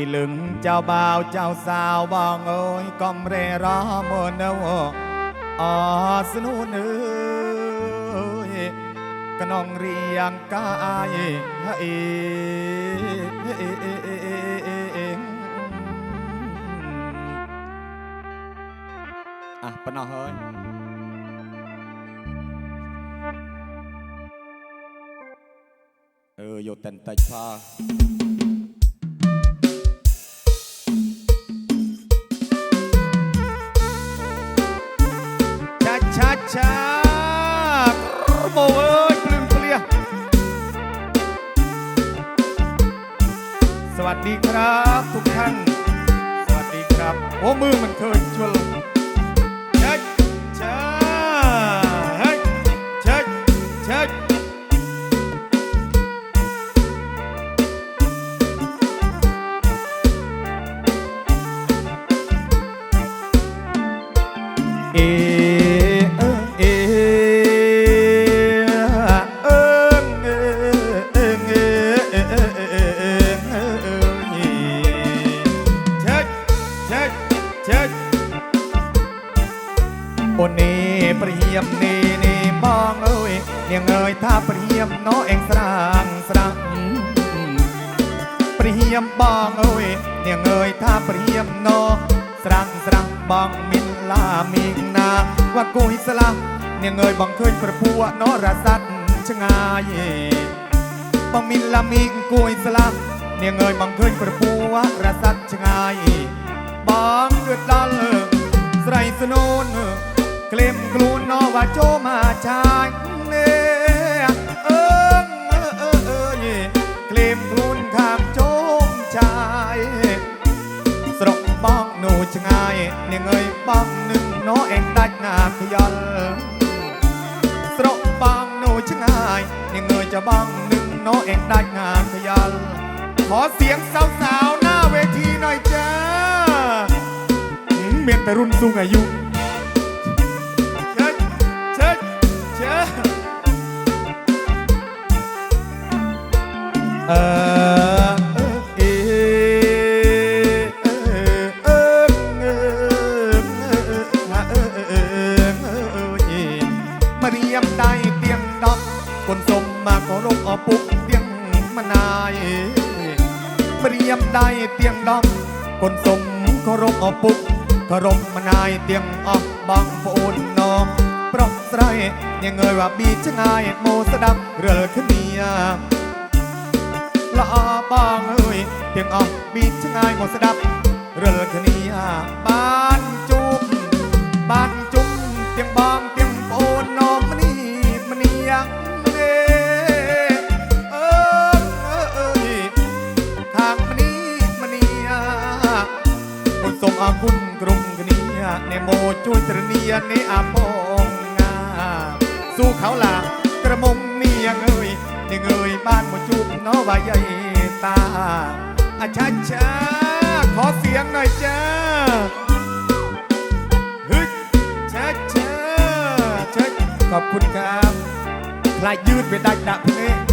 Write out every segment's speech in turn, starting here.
ពីលឹងចៅបាវចៅសាវបងអើយកំរេរមើនៅអស្នូនអើយក្នុងរៀងកាយអេអះប៉ុណ្ណោះហើយអឺយកតិនតិចផង ชากโบเอ้ยปลืนเกลียสวัสดีครับทุกท่าน สวัสดีครับ โอ้มือมันเคยชวนช็ชาช็ช็เอ នាងអើយបងឃើញប្រពន្ធនរស័តឆ្ងាយបងមានឡាមីងគួយស្លាប់នាងអើយបងឃើញប្រពន្ធរស័តឆ្ងាយបងជឿដល់ស្រីស្នូនក្លែមខ្លួនណវ៉ាចូលមកចាញ់នេះអើអើអើអើយក្លែមខ្លួនខាងជុំចាយស្រុកបងនោះឆ្ងាយនាងអើយបងនឹងណអេងដាច់ណាខ្យល់ บ้องหนูชงายเนี่ยเงยจะบ้องหนึ่งน้อเองได้งานขยันขอเสียงสาวๆหน้าเวทีหน่อยจ้าเมียนแต่รุ่นสูงอายุเชิดเชิดเชิดเออ เรียมได้เตียงดอกคนสมเคารพอปุกเคารพมานายเตียงออกบางโอนนอมปรอกไตรเนี่ยเงยว่าบีชงายโมสดับเรือขึ้นเนียละอาบางเอ้ยเตียงออกบีชงายหมสดับเรือคณียบ้านจุ่มบ้านจุ่มเตียงบาง ងអរគុណក្រុមគ្នាអ្នកមោជួយត្រនីនេះអាពងណាស៊ូខោឡាក្រមុំនេះអើយនេះអើយបានមកជួបណោវាយាយតាអាចាចាขอเสียงหน่อยจ้าฮึช้าช้าช้าขอบคุณครับลายยืดไปดักดักเพลง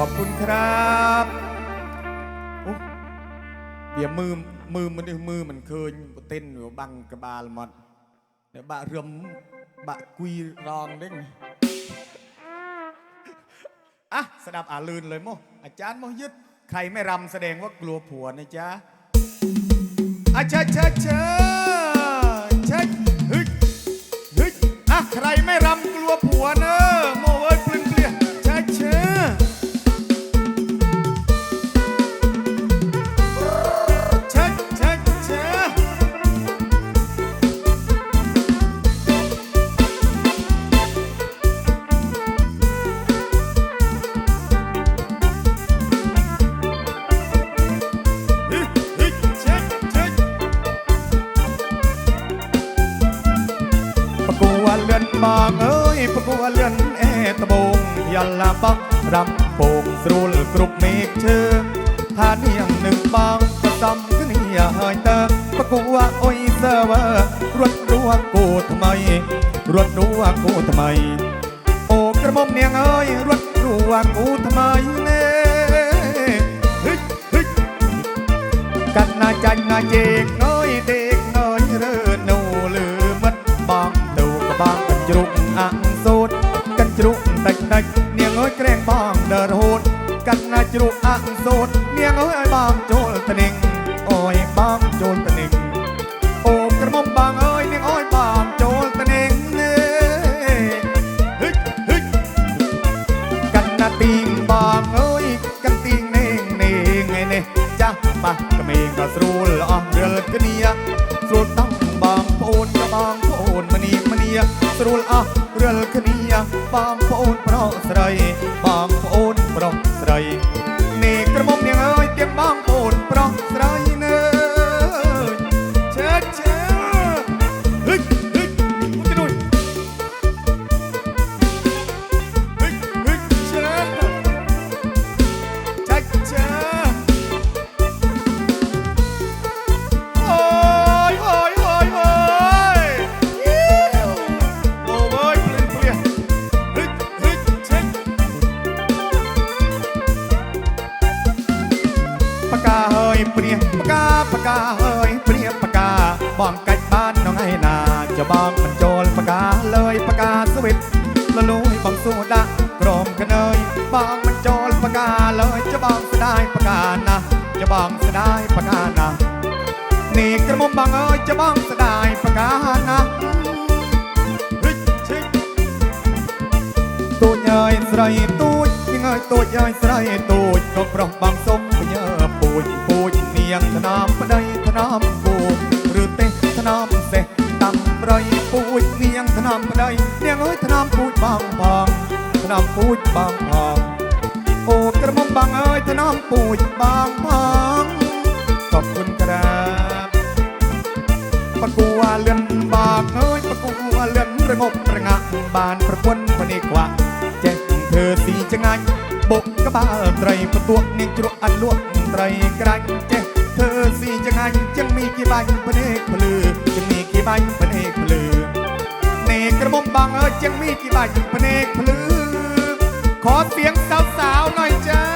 ขอบคุณครับเดี๋ยวมือมือมันมือมันเคยเต้นอยู่บังกระบาลหมดเดี๋ยวบะเรื่มบะกุยรองเด้งอะสดับอ่าลืนเลยโมอาจารย์โมยึดใครไม่รำแสดงว่ากลัวผัวนะจ๊ะอาเชดเชดเชดเชดเฮ้ยเฮ้ยอะใครไม่รำกลัวผัวเนอะ វអុយសវរត់រួគូថ្មីរត់រួគូថ្មីអូក្រមុំនាងអើយរត់រួគូថ្មីណែកាត់ណាចាញ់ណាជេក កាណាច្បងស្ដាយបកាណានេះក្រមុំបងអើយច្បងស្ដាយបកាណាទូចអើយស្រីទូចនាងអើយទូចអើយស្រីទូចកូនប្រុសបងសុំពញើពូចពូចនាងថ្នមប្តីថ្នមពូឬទេថ្នមសេះតាំប្រៃពូចនាងថ្នមប្តីនាងអើយថ្នមពូចបងផងថ្នមពូចបងផង បងអើយថ្នមពូជបងផងខอบคุณក្រាបបកួលិនបងអើយបកួលិនរងប់រងាក់បានប្រពន្ធមនេះខ្វាក់ចេះធ្វើស៊ីចងាញ់បុកក្បាលត្រីផ្ទួកនាងជ្រក់អលក់ត្រីក្រាញ់ចេះធ្វើស៊ីចងាញ់ចឹងមីគេបាញ់ភ្នែកភ្លឺចឹងមីគេបាញ់ភ្នែកភ្លឺនេះក្រមុំបងអើយចឹងមីគេបាញ់ភ្នែកភ្លឺខอเสียงสาวๆหน่อยจ้า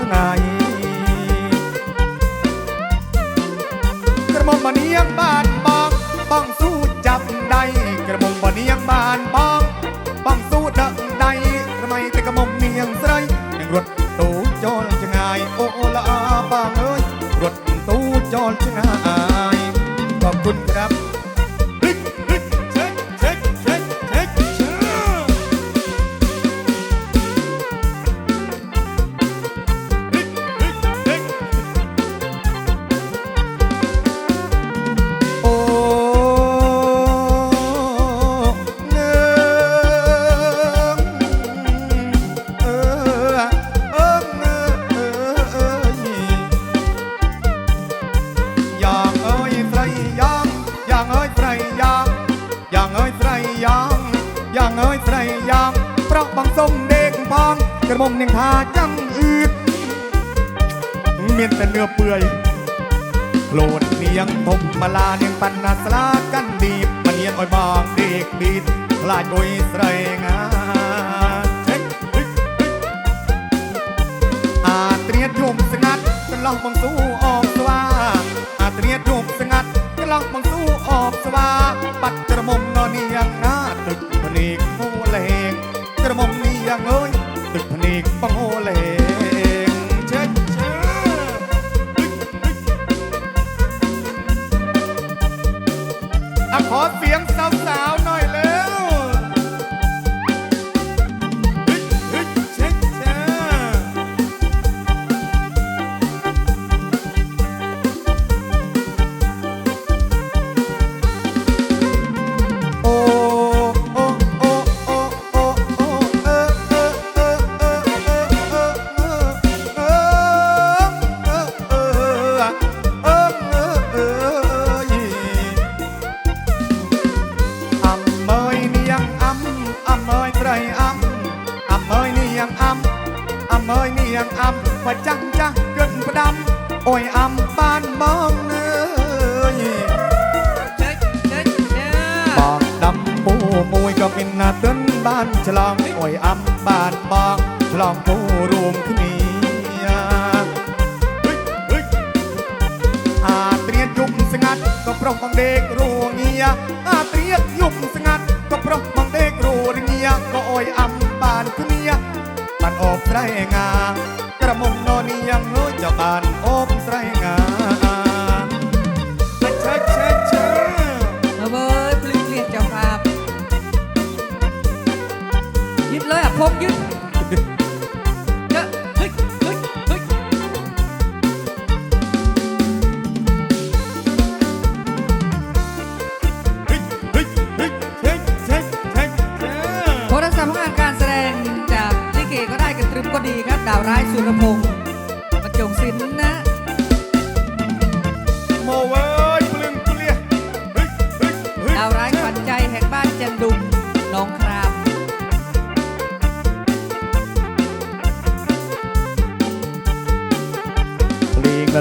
ថ្ងៃក្រមុំបនាងបានបងបងស៊ូចាប់ដៃក្រមុំបនាងបានបងបងស៊ូដឹកដៃថ្មីតែក្រមុំនាងស្រីនឹងរត់ទូចូលឆ្ងាយអូល្អបងអើយរត់ទូចូលឆ្ងាយขอบคุณครับ បងព្រាកប៊ីតខ្លាចអុយស្រីងាអាត្រៀតយំស្ងាត់កន្លោះបងស៊ូអមស្វាអាត្រៀតយំស្ងាត់កន្លោះបងស៊ូអមស្វាបាត់ក្រមុំននាងណាទឹកម្នាងគូលេងក្រមុំនាងអើយ ងចាស់គិតផ្ដាំអុយអំបានបងអើយចេចចេចចាបងដាំពូមួយក៏មានណាទិនបានឆ្លងអុយអំបានបងឆ្លងពូរួមគ្នាអាត្រៀតយប់ស្ងាត់ក៏ប្រុសបងដេករួងាអាត្រៀតយប់ស្ងាត់ក៏ប្រុសបងដេករួងាក៏អុយអំបានគ្នាបានអបត្រៃងា มุมโนนี่ยังเจ้ากา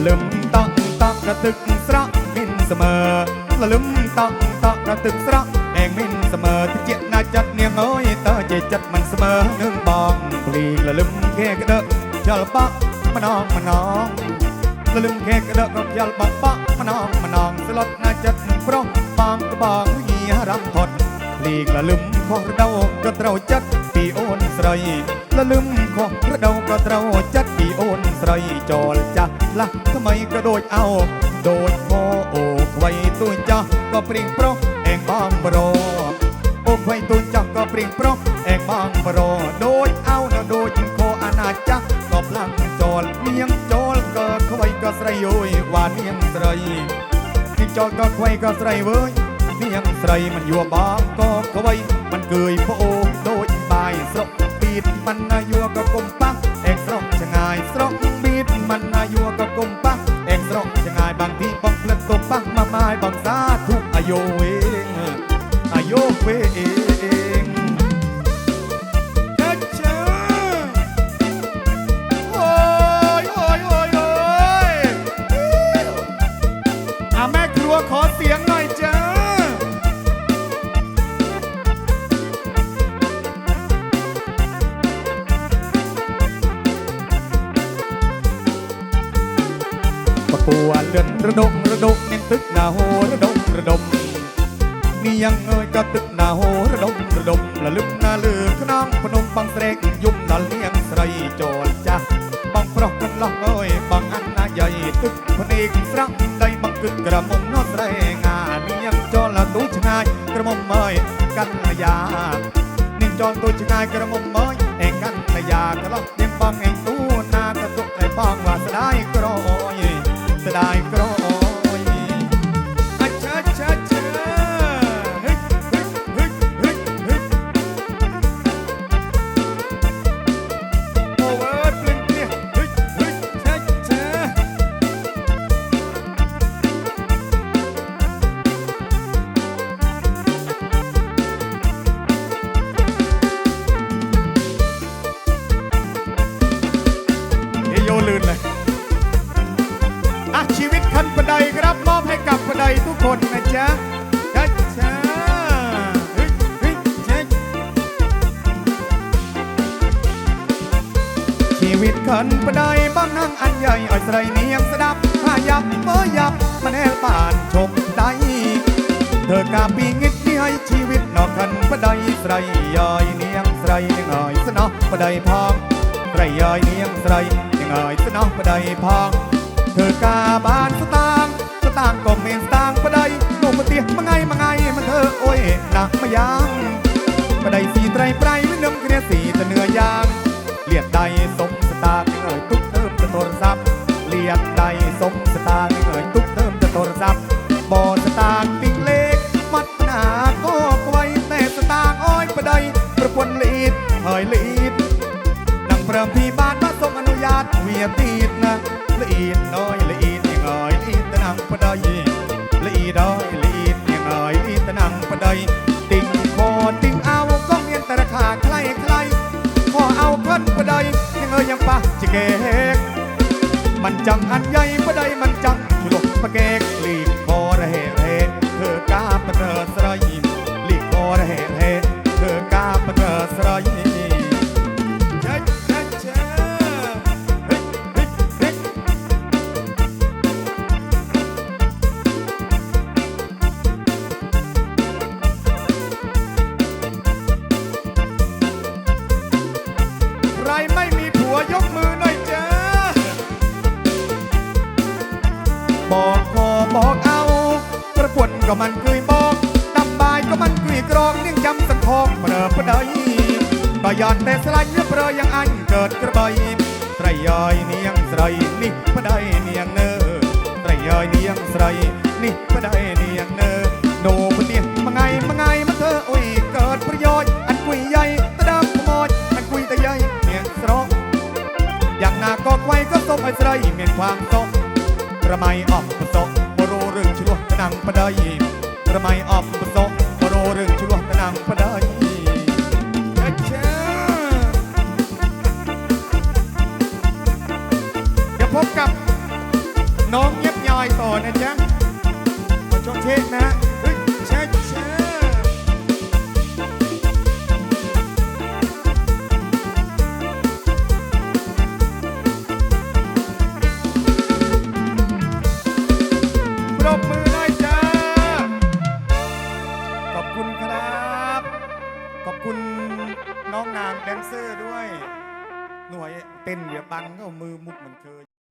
លឹមតក់តក់រទឹកស្រក់មិនស្មើលលឹមតក់តក់រទឹកស្រក់ឯងមិនស្មើតិចណាចិត្តនាងអើយតើជាចិត្តមិនស្មើនឹងបងព្រីលលឹមគេក្តឹកចលបកម្ដងម្ដងលលឹមគេក្តឹកក៏យល់បបកម្ដងម្ដងស្លុតណាចិត្តប្រុសបងក្បងញារំផុតព្រីលលឹមខុសរដូវក៏ត្រូវចិត្តពីអូនស្រី លលឹមខុសរដូវក៏ត្រូវចិត្តពីអូនស្រីចោលចាស់ខ្លះថ្មីក៏ដូចអោដូចខោអូខ្វៃទូចាស់ក៏ព្រៀងប្រុសអេងបងប្រអូខ្វៃទូចាស់ក៏ព្រៀងប្រុសអេងបងប្រដូចអោនៅដូចខោអាណាចាស់ក៏ផ្លាំងចោលនាងចោលក៏ខ្វៃក៏ស្រីអើយវ៉ានាងស្រីនាងចោលក៏ខ្វៃក៏ស្រីវើយនាងស្រីមិនយល់បងក៏ខ្វៃមិនគឿយប្អូដូចបាយស្រុក บีดมันนายัวก็กลมปักเอกสรองจะง่ายสรองบีดมันนายัวก็กลมปักเอกสรองจะง่ายบางทีบองเพลิดตกปักมาไม้บางสาทุกอโย ណាហូរដុំរដុំនេះយ៉ាងអើយក៏ទឹកណាហូរដុំរដុំលលឹកណាលើខ្នងភ្នំបងស្រែកយំដល់លៀងស្រីចូលចាស់បងប្រុសកន្លោះអើយបងអណាយាយទឹកភ្នែកស្រស់ដៃបងគិតក្រមុំនោះស្រែងានាងចូលទូឆ្ងាយក្រមុំអើយកញ្ញាយានាងចូលទូឆ្ងាយក្រមុំអើយឯកញ្ញាយាកន្លោះនាងបងឯងទូណាទៅទុកឲ្យបងវាស្ដាយក្រយស្ដាយក្រ ขันปะไดบ้างนั่งอันใหญ่อ้อยใส่เนียงสดับหายับเมื่อยับมาแนวป่านชมได้เธอกาปีงิดที่ให้ชีวิตนอกขันปะไดใส่ยอยเนียงใส่ยังไงสนอปะไดพองใส่ยอยเนียงใส่ยังไงสนอปะไดพองเธอกาบานสตางสตางก็เมนสตางปะไดหนุ่มปะเตียมาไงมาไงมันเธอโอ้ยหนักมายังปะไดสีไตรไพรไม่น้ำเกลียสีแต่เนื้อยางเลียดใดสม ตางค์เอ่ยทุกเติมจะโทรศัพท์เรียก จังอันย សង្ខមប្រើប្តីបើយត់តែស្លាញ់ប្រើយ៉ាងអញកើតក្របីត្រីអើយនាងស្រីនេះប្តីនាងនៅត្រីអើយនាងស្រីនេះប្តីនាងនៅដូរផ្ទះមួយថ្ងៃមួយថ្ងៃមកធ្វើអុយកើតប្រយោជន៍អត់គួយយាយទៅដើមខ្មោចអត់គួយទៅយាយនាងស្រកយ៉ាងណាក៏ខ្វៃក៏សុំឲ្យស្រីមានខាងសុំប្រមៃអបសុំបរោរឿងឆ្លោះឆ្នាំប្តីប្រមៃអបសុំ นะจ๊ะมาชงเทศนะ